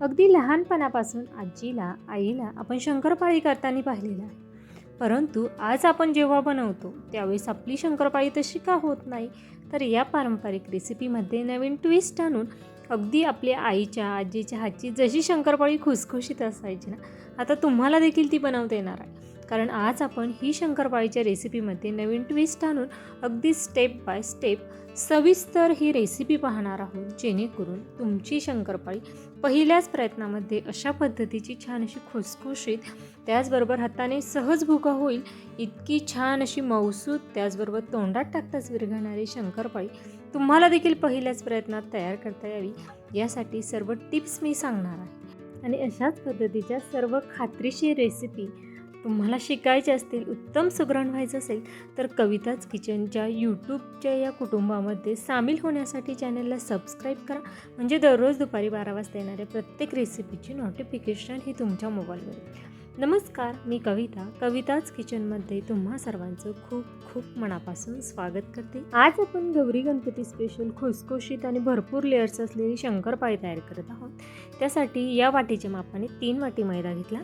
अगदी लहानपणापासून आजीला आईला आपण शंकरपाळी करताना पाहिलेलं आहे. परंतु आज आपण जेव्हा बनवतो त्यावेळेस आपली शंकरपाळी तशी का होत नाही? तर या पारंपरिक रेसिपीमध्ये नवीन ट्विस्ट आणून अगदी आपल्या आईच्या आजीच्या हातची जशी शंकरपाळी खुसखुशीत असायची ना आता तुम्हाला देखील ती बनवता येणार आहे. कारण आज आपण ही शंकरपाळीच्या रेसिपीमध्ये नवीन ट्विस्ट आणून अगदी स्टेप बाय स्टेप सविस्तर ही रेसिपी पाहणार आहोत जेणेकरून तुमची शंकरपाळी पहिल्याच प्रयत्नामध्ये अशा पद्धतीची छान अशी खुसखुशीत त्याचबरोबर हाताने सहज भुका होईल इतकी छान अशी मौसूद त्याचबरोबर तोंडात टाकताच विरघळणारी शंकरपाळी तुम्हाला देखील पहिल्याच प्रयत्नात तयार करता यावी यासाठी सर्व टिप्स मी सांगणार आहे. आणि अशाच पद्धतीच्या सर्व खात्रीशीर रेसिपी तुम्हाला शिकायचे असतील उत्तम सुगरण व्हायचं असेल तर कविताच किचनच्या यूट्यूबच्या या कुटुंबामध्ये सामील होण्यासाठी चॅनलला सबस्क्राईब करा. म्हणजे दररोज दुपारी बारा वाजता येणाऱ्या प्रत्येक रेसिपीची नोटिफिकेशन ही तुमच्या मोबाईलवर नमस्कार मी कविता. कविताच किचनमध्ये तुम्हा सर्वांचं खूप खूप मनापासून स्वागत करते. आज आपण गौरी गणपती स्पेशल खुसखुशीत आणि भरपूर लेअर्स असलेली शंकरपाळी तयार करत आहोत. त्यासाठी या वाटीच्या मापाने तीन वाटी मैदा घेतला.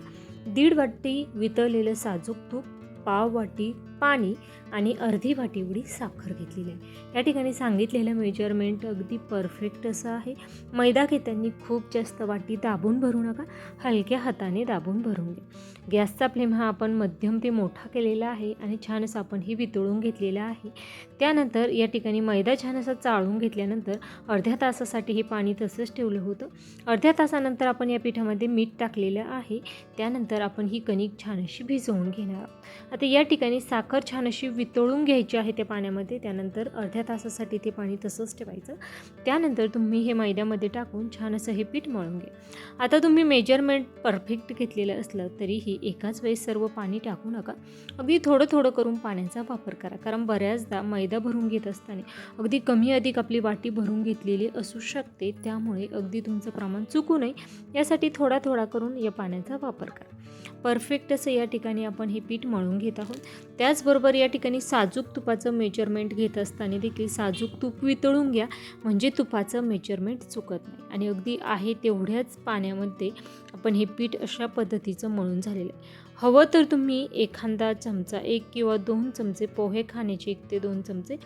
दीड वाटी वितळलेलं साजूक तूप पाव वाटी पाणी आणि अर्धी वाटी एवढी साखर घेतलेली आहे. या ठिकाणी सांगितलेलं मेजरमेंट अगदी परफेक्ट असं आहे. मैदा घेताना खूप जास्त वाटी दाबून भरू नका. हलक्या हाताने दाबून भरून घ्या. गॅसचा फ्लेम हा आपण मध्यम ते मोठा केलेला आहे आणि छान असं आपण हे वितळून घेतलेलं आहे. त्यानंतर या ठिकाणी मैदा छान असा चाळून घेतल्यानंतर अर्ध्या तासासाठी हे पाणी तसंच ठेवलं होतं. अर्ध्या तासानंतर आपण या पिठामध्ये मीठ टाकलेलं आहे. त्यानंतर आपण ही कणिक छान अशी भिजवून घेणार आहोत. आता या ठिकाणी साखर छान अशी वितळून घ्यायची आहे त्या पाण्यामध्ये. त्यानंतर अर्ध्या तासासाठी ते पाणी तसंच ठेवायचं. त्यानंतर तुम्ही हे मैद्यामध्ये टाकून छान असं हे पीठ मळून घ्या. आता तुम्ही मेजरमेंट परफेक्ट घेतलेलं असलं तरीही एकाच वेळेस सर्व पाणी टाकू नका. अगदी थोडं थोडं करून पाण्याचा वापर करा. कारण बऱ्याचदा मैदा भरून घेत असताना अगदी कमी अधिक आपली वाटी भरून घेतलेली असू शकते. त्यामुळे अगदी तुमचं प्रमाण चुकू नये. यासाठी थोडा थोडा करून या पाण्याचा वापर करा. परफेक्ट असं या ठिकाणी आपण हे पीठ मळून घेत आहोत. त्याचबरोबर या ठिकाणी साजूक तुपाचं मेजरमेंट घेत असताना देखील साजूक तूप वितळून घ्या म्हणजे तुपाचं मेजरमेंट चुकत नाही. आणि अगदी आहे तेवढ्याच पाण्यामध्ये आपण हे पीठ अशा पद्धतीचं मळून झालेलं आहे. हवं तर तुम्ही एखादा चमचा एक किंवा दोन चमचे पोहे खाण्याचे एक ते दोन चमचे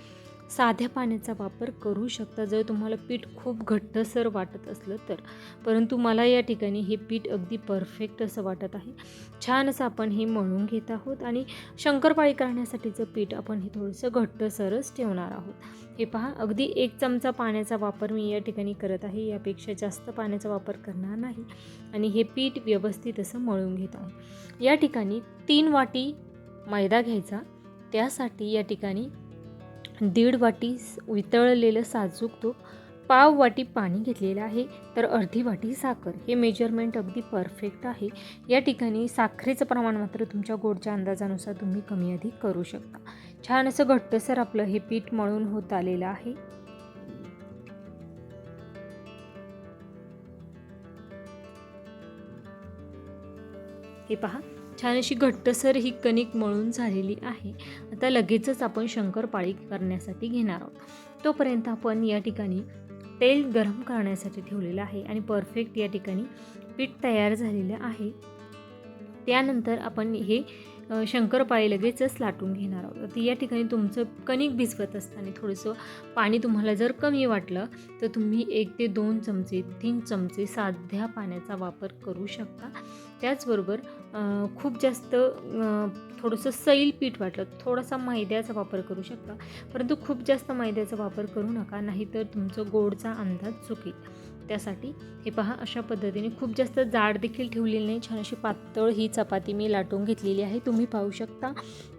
साध्या पाण्याचा वापर करू शकता. जर तुम्हाला पीठ खूप घट्टसर वाटत असलं तर. परंतु मला या ठिकाणी हे पीठ अगदी परफेक्ट असं वाटत आहे. छान असं आपण हे मळून घेत आहोत आणि शंकरपाळी करण्यासाठीचं पीठ आपण हे थोडंसं घट्टसरच ठेवणार आहोत. हे पहा अगदी एक चमचा पाण्याचा वापर मी या ठिकाणी करत आहे. यापेक्षा जास्त पाण्याचा वापर करणार नाही. आणि हे पीठ व्यवस्थित असं मळून घेत आहे या ठिकाणी तीन वाटी मैदा घ्यायचा. त्यासाठी या ठिकाणी दीड वाटी वितळलेलं साजूक तूप पाव वाटी पाणी घेतलेलं आहे तर अर्धी वाटी साखर. हे मेजरमेंट अगदी परफेक्ट आहे. या ठिकाणी साखरेचं प्रमाण मात्र तुमच्या गोडच्या अंदाजानुसार तुम्ही कमी अधिक करू शकता. छान असं घट्टसर आपलं हे पीठ मळून होत आलेलं आहे. हे पहा. छान अशी घट्टसर ही कणिक मळून झालेली आहे. आता लगेचच आपण शंकरपाळी करण्यासाठी घेणार आहोत. तोपर्यंत आपण या ठिकाणी तेल गरम करण्यासाठी ठेवलेलं आहे आणि परफेक्ट या ठिकाणी पीठ तयार झालेलं आहे. त्यानंतर आपण हे शंकरपाळी लगेचच लाटून घेणार आहोत. तर या ठिकाणी तुमचं कणिक भिजवत असताना थोडंसं पाणी तुम्हाला जर कमी वाटलं तर तुम्ही एक ते दोन चमचे तीन चमचे साध्या पाण्याचा वापर करू शकता. त्याचबरोबर खूप जास्त थोडंसं सैल पीठ वाटलं थोडासा मैद्याचा वापर करू शकता. परंतु खूप जास्त मैद्याचा वापर करू नका नाहीतर तुमचं गोडचा अंदाज चुकेल. त्यासाठी. हे पहा अशा पद्धतीने खूप जास्त जाड देखील ठेवलेली नाही. छान अशी पातळ ही चपाती मी लाटून घेतलेली आहे. तुम्ही पाहू शकता.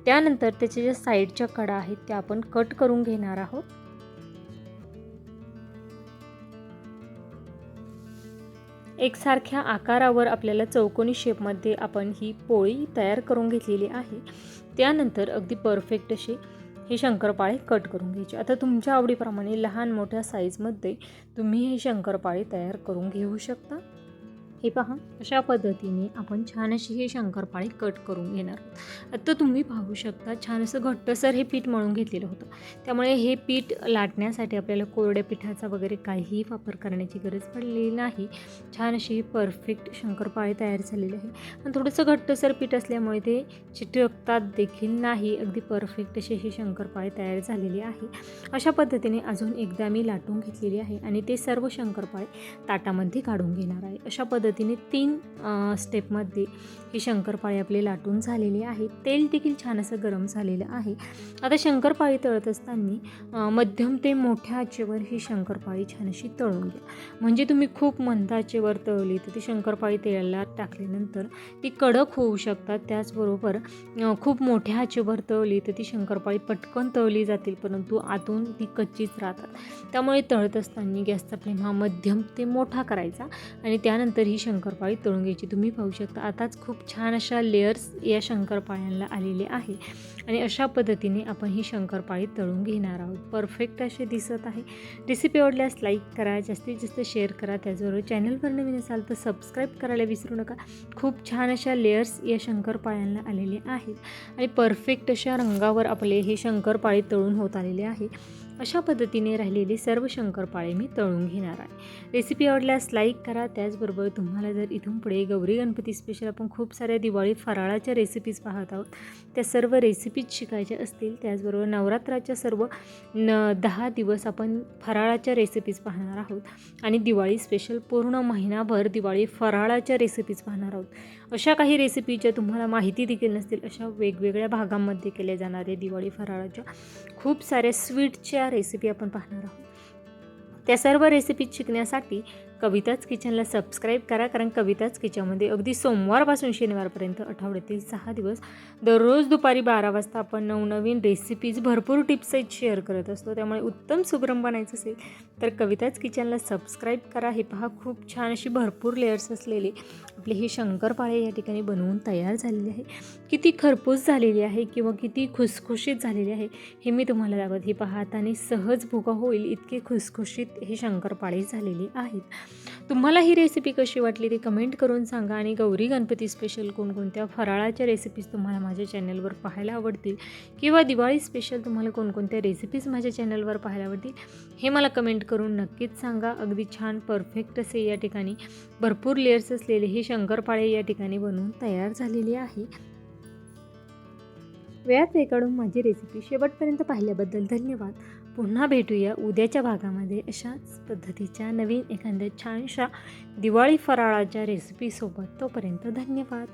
त्यानंतर त्याच्या ज्या साईडच्या कडा आहेत त्या आपण कट करून घेणार आहोत. एकसारख्या आकारावर आपल्याला चौकोनी शेपमध्ये आपण ही पोळी तयार करून घेतलेली आहे. त्यानंतर अगदी परफेक्ट असे हे शंकरपाळे कट करून घ्यायचे. आता तुमच्या आवडीप्रमाणे लहान मोठ्या साईजमध्ये तुम्ही हे शंकरपाळे तयार करून घेऊ शकता. हे पहा अशा पद्धतीने आपण छान अशी ही शंकरपाळी कट करून घेणार आहोत. आता तुम्ही पाहू शकता छान असं घट्टसर हे पीठ मळून घेतलेलं होतं. त्यामुळे हे पीठ लाटण्यासाठी आपल्याला कोरड्या पिठाचा वगैरे काहीही वापर करण्याची गरज पडलेली नाही. छान अशी ही परफेक्ट शंकरपाळी तयार झालेली आहे. आणि थोडंसं घट्टसर पीठ असल्यामुळे ते चिटकतात देखील नाही. अगदी परफेक्ट अशी ही शंकरपाळी तयार झालेली आहे. अशा पद्धतीने अजून एकदा मी लाटून घेतलेली आहे आणि ते सर्व शंकरपाळे ताटामध्ये काढून घेणार आहे. अशा पद्धतीने तीन स्टेपमध्ये ही शंकरपाळी आपली लाटून झालेली आहे. तेल देखील छान असं गरम झालेलं आहे. आता शंकरपाळी तळत असताना मध्यम ते मोठ्या आचेवर ही शंकरपाळी छान अशी तळून घ्या. म्हणजे तुम्ही खूप मंद आचेवर तळली तर ती शंकरपाळी तेलाला टाकल्यानंतर ती कडक होऊ शकतात. त्याचबरोबर खूप मोठ्या आचेवर तळली तर ती शंकरपाळी पटकन तळली जातील परंतु आतून ती कच्चीच राहतात. त्यामुळे तळत असताना गॅसचा फ्लेम हा मध्यम ते मोठा करायचा आणि त्यानंतर ही शंकरपाळी तळून घ्यायची तुम्ही पाहू शकता. आताच खूप छान अशा लेयर्स या शंकरपाळ्यांना आलेले आहे. आणि अशा पद्धतीने आपण ही शंकरपाळी तळून घेणार आहोत. परफेक्ट असे दिसत आहे. रेसिपी आवडल्यास लाईक करा जास्तीत जास्त शेअर करा. त्याचबरोबर चॅनलवर नवीन असाल तर सबस्क्राईब करायला विसरू नका. खूप छान अशा लेयर्स या शंकरपाळ्यांना आलेले आहेत. आणि परफेक्ट अशा रंगावर आपले हे शंकरपाळी तळून होत आलेले आहे. अशा पद्धतीने राहिलेली सर्व शंकरपाळे मी तळून घेणार आहे. रेसिपी आवडल्यास लाईक करा. त्याचबरोबर तुम्हाला जर इथून पुढे गौरी गणपती स्पेशल आपण खूप साऱ्या दिवाळी फराळाच्या रेसिपीज पाहत आहोत त्या सर्व रेसिपीज शिकायच्या असतील त्याचबरोबर नवरात्राच्या सर्व न दहा दिवस आपण फराळाच्या रेसिपीज पाहणार आहोत आणि दिवाळी स्पेशल पूर्ण महिनाभर दिवाळी फराळाच्या रेसिपीज पाहणार आहोत. अशा काही रेसिपीच्या तुम्हाला माहिती देखील नसतील अशा वेगवेगळ्या भागांमध्ये केल्या जाणाऱ्या दिवाळी फराळाच्या खूप साऱ्या स्वीटच्या रेसिपी आपण पाहणार आहोत. त्या सर्व रेसिपीज शिकण्यासाठी कविताच किचनला सबस्क्राईब करा कारण कविताच किचनमध्ये अगदी सोमवारपासून शनिवारपर्यंत आठवड्यातील सहा दिवस दररोज दुपारी बारा वाजता आपण नवनवीन रेसिपीज भरपूर टिप्स आहेत शेअर करत असतो. त्यामुळे उत्तम सुगरम बनायचं असेल तर कविताच किचनला सबस्क्राईब करा. हे पहा खूप छान अशी भरपूर लेअर्स असलेले आपले हे शंकरपाळे या ठिकाणी बनवून तयार झालेले आहे. किती खरपूस झालेली आहे किंवा किती खुसखुशीत झालेली आहे हे मी तुम्हाला दाखवत. हे पाहताना सहज भुगा होईल इतके खुसखुशीत हे शंकरपाळे झालेले आहेत. तुम्हाला ही रेसिपी कशी वाटली ती कमेंट करून सांगा आणि गौरी गणपती स्पेशल कोणकोणत्या फराळाच्या रेसिपीज तुम्हाला माझ्या चॅनलवर पाहायला आवडतील? किंवा दिवाळी स्पेशल तुम्हाला कोणकोणत्या रेसिपीज माझ्या चॅनलवर पाहायला आवडतील? हे मला कमेंट करून नक्कीच सांगा. अगदी छान परफेक्ट असे या ठिकाणी भरपूर लेअर्स असलेले हे शंकरपाळे या ठिकाणी बनवून तयार झालेले आहे. वेळात वेळ काढून माझी रेसिपी शेवटपर्यंत पाहिल्याबद्दल धन्यवाद. पुन्हा भेटूया उद्याच्या भागामध्ये अशाच पद्धतीच्या नवीन एखाद्या छानशा दिवाळी फराळाच्या रेसिपीसोबत तोपर्यंत धन्यवाद.